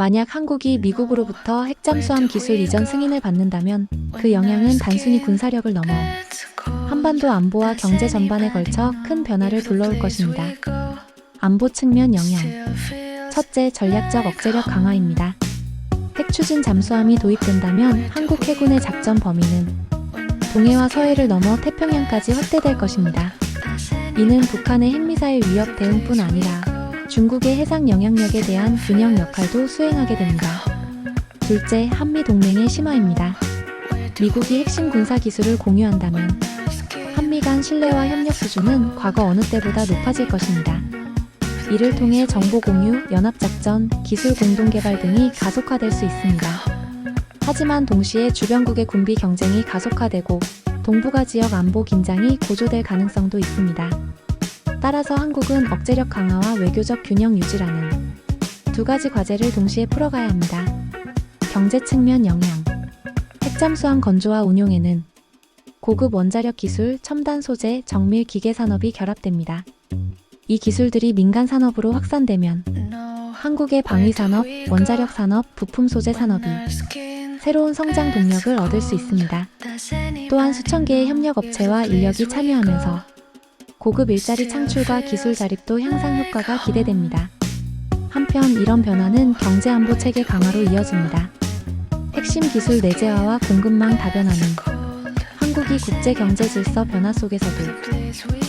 만약 한국이 미국으로부터 핵잠수함 기술 이전 승인을 받는다면 그 영향은 단순히 군사력을 넘어 한반도 안보와 경제 전반에 걸쳐 큰 변화를 불러올 것입니다. 안보 측면 영향. 첫째, 전략적 억제력 강화입니다. 핵 추진 잠수함이 도입된다면 한국 해군의 작전 범위는 동해와 서해를 넘어 태평양까지 확대될 것입니다. 이는 북한의 핵미사일 위협 대응뿐 아니라 중국의 해상 영향력에 대한 균형 역할도 수행하게 됩니다. 둘째, 한미 동맹의 심화입니다. 미국이 핵심 군사 기술을 공유한다면 한미 간 신뢰와 협력 수준은 과거 어느 때보다 높아질 것입니다. 이를 통해 정보 공유, 연합작전, 기술 공동 개발 등이 가속화될 수 있습니다. 하지만 동시에 주변국의 군비 경쟁이 가속화되고 동북아 지역 안보 긴장이 고조될 가능성도 있습니다. 따라서 한국은 억제력 강화와 외교적 균형 유지라는 두 가지 과제를 동시에 풀어가야 합니다. 경제 측면 영향. 핵잠수함 건조와 운용에는 고급 원자력 기술, 첨단 소재, 정밀 기계 산업이 결합됩니다. 이 기술들이 민간 산업으로 확산되면 한국의 방위 산업, 원자력 산업, 부품 소재 산업이 새로운 성장 동력을 얻을 수 있습니다. 또한 수천 개의 협력 업체와 인력이 참여하면서 고급 일자리 창출과 기술 자립도 향상 효과가 기대됩니다. 한편 이런 변화는 경제 안보 체계 강화로 이어집니다. 핵심 기술 내재화와 공급망 다변화는 한국이 국제 경제 질서 변화 속에서도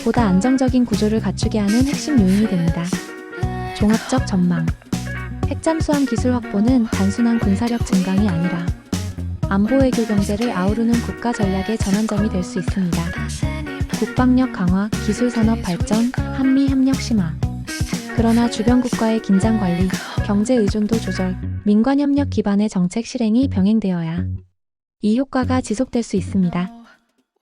보다 안정적인 구조를 갖추게 하는 핵심 요인이 됩니다. 종합적 전망. 핵잠수함 기술 확보는 단순한 군사력 증강이 아니라 안보 외교 경제를 아우르는 국가 전략의 전환점이 될 수 있습니다. 국방력 강화, 기술 산업 발전, 한미 협력 심화. 그러나 주변국과의 긴장 관리, 경제 의존도 조절, 민관 협력 기반의 정책 실행이 병행되어야 이 효과가 지속될 수 있습니다.